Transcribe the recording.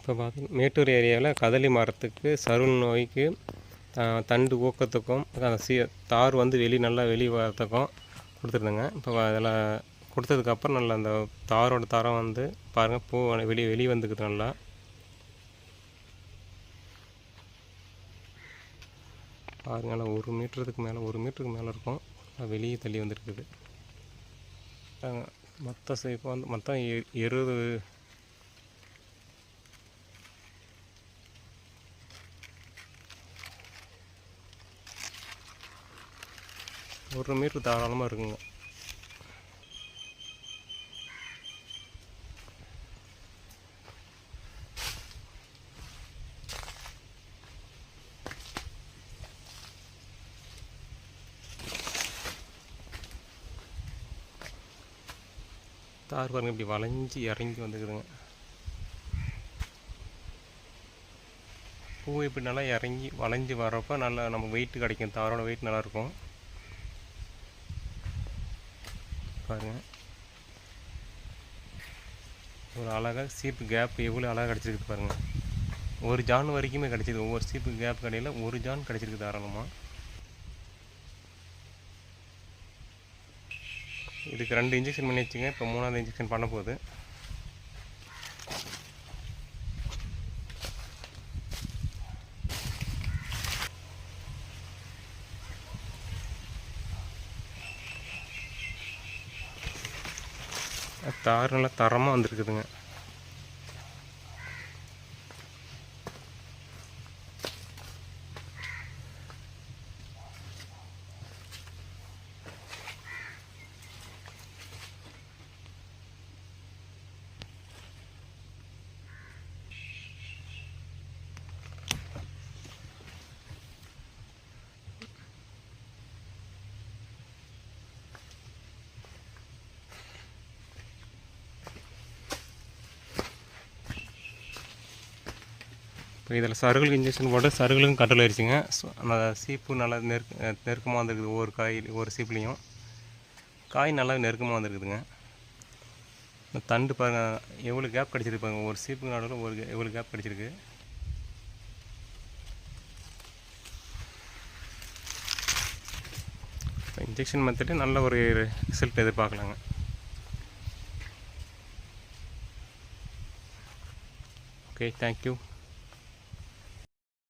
இப்போ பார்த்தீங்கன்னா மேட்டூர் ஏரியாவில் கதலி மரத்துக்கு சருண் நோய்க்கு தண்டு ஊக்கத்துக்கும் அந்த சி தார் வந்து வெளி நல்லா வெளி வரத்துக்கும் கொடுத்துருந்தேங்க. இப்போ அதில் கொடுத்ததுக்கப்புறம் நல்லா அந்த தாரோட தரம் வந்து பாருங்கள் பூ வெளியே வெளியே வந்துக்குது நல்லா. பாருங்க நல்லா ஒரு மீட்டருக்கு மேலே ஒரு மீட்டருக்கு மேலே இருக்கும். வெளியே தள்ளி வந்துருக்குது. மொத்த இப்போ வந்து மொத்தம் எ- இருபது ஒரு மீட்ரு தாராளமாக இருக்குங்க. தார் பாருங்க இப்படி வளைஞ்சி இறங்கி வந்துக்குதுங்க. பூ இப்படி நல்லா இறங்கி வளைஞ்சி வர்றப்போ நல்லா நம்ம வெயிட் கிடைக்கும். தாரோட வெயிட் நல்லாயிருக்கும் பாருங்க. ஒரு அழகாக சீப்பு கேப் எவ்வளோ அழகாக கிடச்சிருக்கு பாருங்க. ஒரு ஜான் வரைக்குமே கிடச்சிது. ஒவ்வொரு சீப்பு கேப் கடையில் ஒரு ஜான் கிடச்சிருக்கு தாராளமாக இதுக்கு ரெண்டு இன்ஜெக்ஷன் பண்ணி வச்சுங்க. இப்போ மூணாவது இன்ஜெக்ஷன் பண்ண போகுது. தார் நல்லா தரமாக வந்திருக்குதுங்க. இதில் சருகளுக்கு இன்ஜெக்ஷன் போட்டு சருகளுக்கும் கண்ட்ரோல் ஆயிடுச்சுங்க ஸோ அந்த சீப்பு நல்லா நெருக்க நெருக்கமாக வந்துருக்குது. ஒவ்வொரு காய் ஒவ்வொரு சீப்புலேயும். காய் நல்லா நெருக்கமாக வந்துருக்குதுங்க. இந்த தண்டு பாருங்கள் எவ்வளோ கேப் கிடச்சிருக்கு பாருங்க. ஒரு சீப்புக்கு நடுவில் ஒரு எவ்வளோ கேப் கிடச்சிருக்கு. இன்ஜெக்ஷன் மெத்தடு நல்ல ஒரு ரிசல்ட் எதிர்பார்க்கலாங்க. Okay thank you